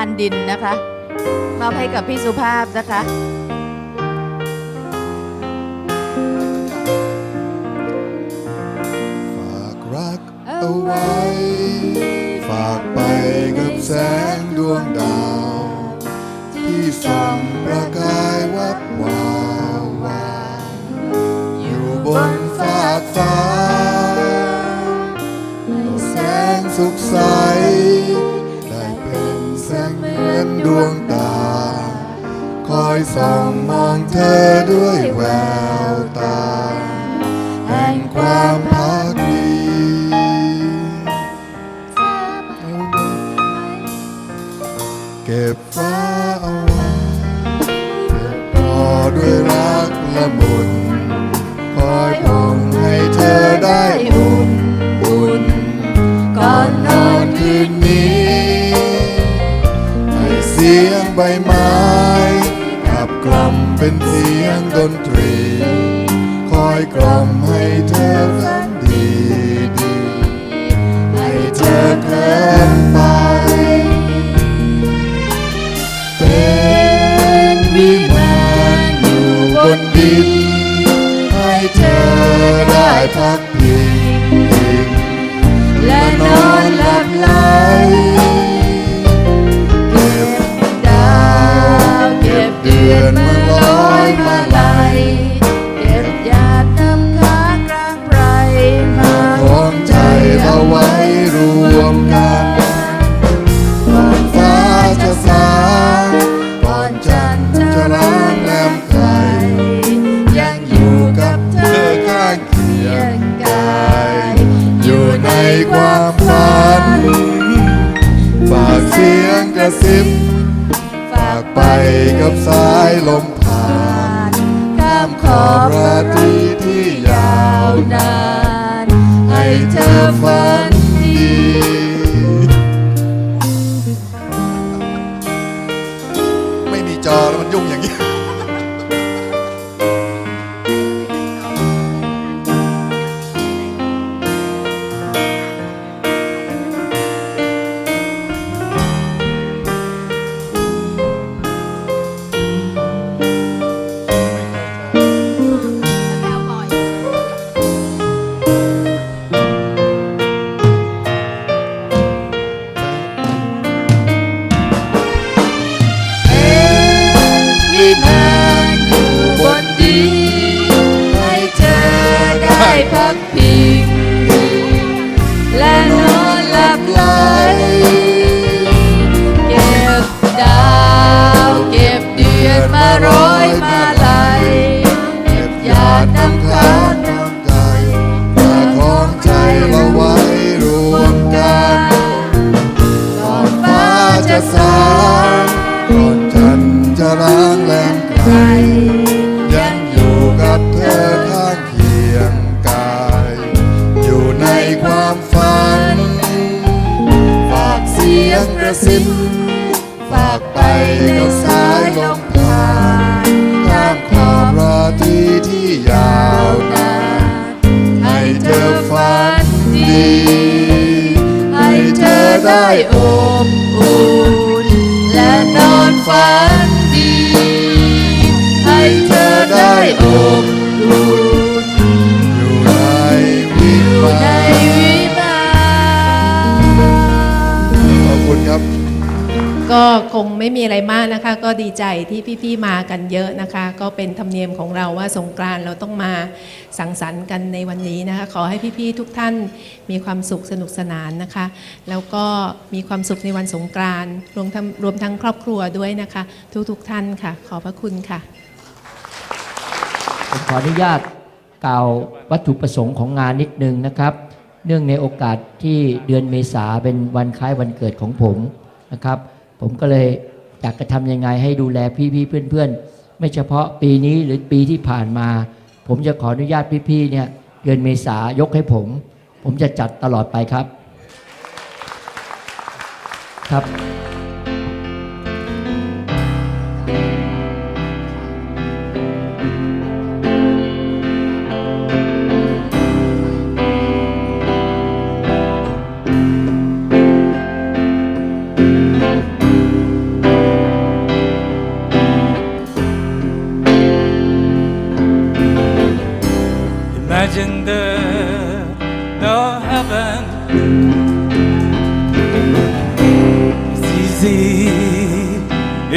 านดินนะคะมอบให้กับพี่สุภาพนะคะ ฝากรักเอาไว้ ฝากไปกับแสงดวงดาว ที่ส่องประกายวับวาววาวอยู่บนฟากฟ้า แสงสุขใสไอยส่องมองเธอด้วยแววตา แห่งความพักดีเก็บฟ้าเอาไว้เก็บกอด้วยรักละมุนคอยบ่งให้เธอได้อุ่นอุ่นก่อนนอนคืนนี้ ให้เสียงใบไม้ สี สียงกระซิบฝากไปกับสายลมผ่านข้ามขอบราตรีที่ยาวนาน ให้เธอฝัน มไกลยังอยู่กับเธอข้างเคียงกาย อยู่ในความฝัน ฝากเสียงกระซิบฝากไปกับสายลมผ่านข้ามขอบราตรีที่ยาวนานให้เธอฝันดีให้เธอได้อบอุ่นและนอนฝัน อได้อบอุ่นอยู่ในวิอยู่ในวิมานขอบคุณครับ ก็คงไม่มีอะไรมากนะคะ ก็ดีใจที่พี่ๆมากันเยอะนะคะ ก็เป็นธรรมเนียมของเราว่าสงกรานต์เราต้องมาสังสรรค์กันในวันนี้นะคะ ขอให้พี่ๆทุกท่านมีความสุขสนุกสนานนะคะ แล้วก็มีความสุขในวันสงกรานต์รวมทั้งรวมทั้งครอบครัวด้วยนะคะ ทุกๆท่านค่ะ ขอบพระคุณค่ะ ผมขออนุญาตกล่าววัตถุประสงค์ของงานนิดนึงนะครับ เนื่องในโอกาสที่เดือนเมษาเป็นวันคล้ายวันเกิดของผมนะครับ ผมก็เลยอยากจะทำยังไงให้ดูแลพี่ๆเพื่อนๆ ไม่เฉพาะปีนี้หรือปีที่ผ่านมา ผมจะขออนุญาตพี่ๆเนี่ยเดือนเมษายกให้ผม ผมจะจัดตลอดไปครับครับ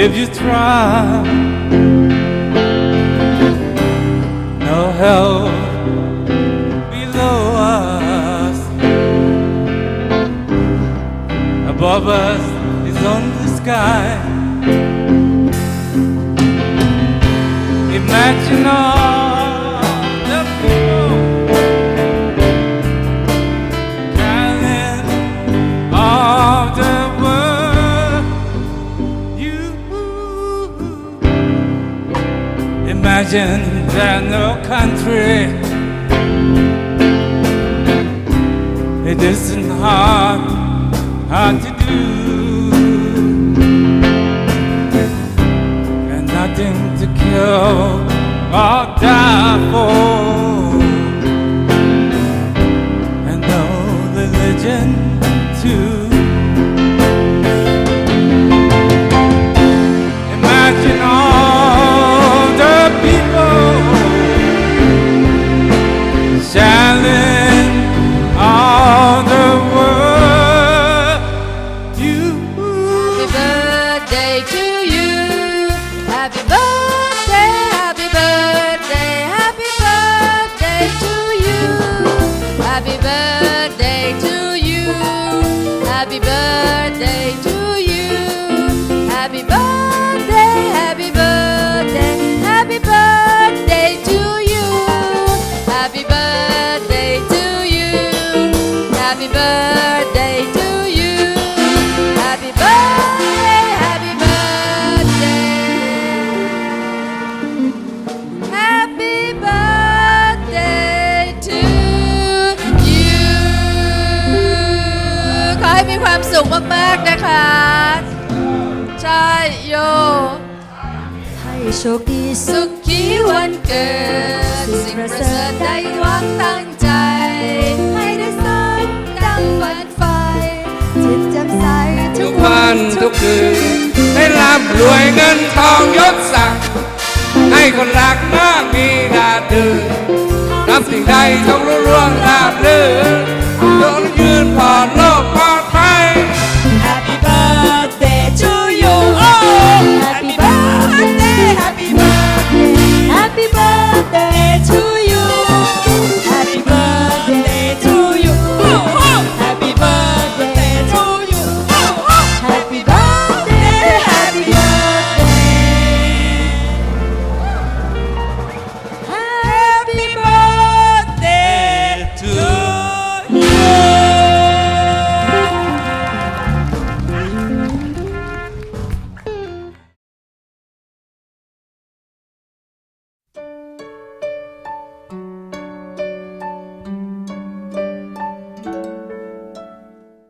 if you try. No help below us. Above us is only sky. Imagine all imagine there's no country. It isn't hard, hard to do. and nothing to kill or die for, ความสุขมากๆนะคะใช่โย ให้โชคดีสุขีวันเกิด สิ่งประเสริฐได้หวังตั้งใจ ให้ได้สมดังฝันไฟจิตแจ่มใสทุกวันทุกคืนให้ร่ำรวยเงินทองยศศักดิ์ให้คนรักมากมีดาดืนทำสิ่งใดต้องรุ่งเร่วงราบรื่น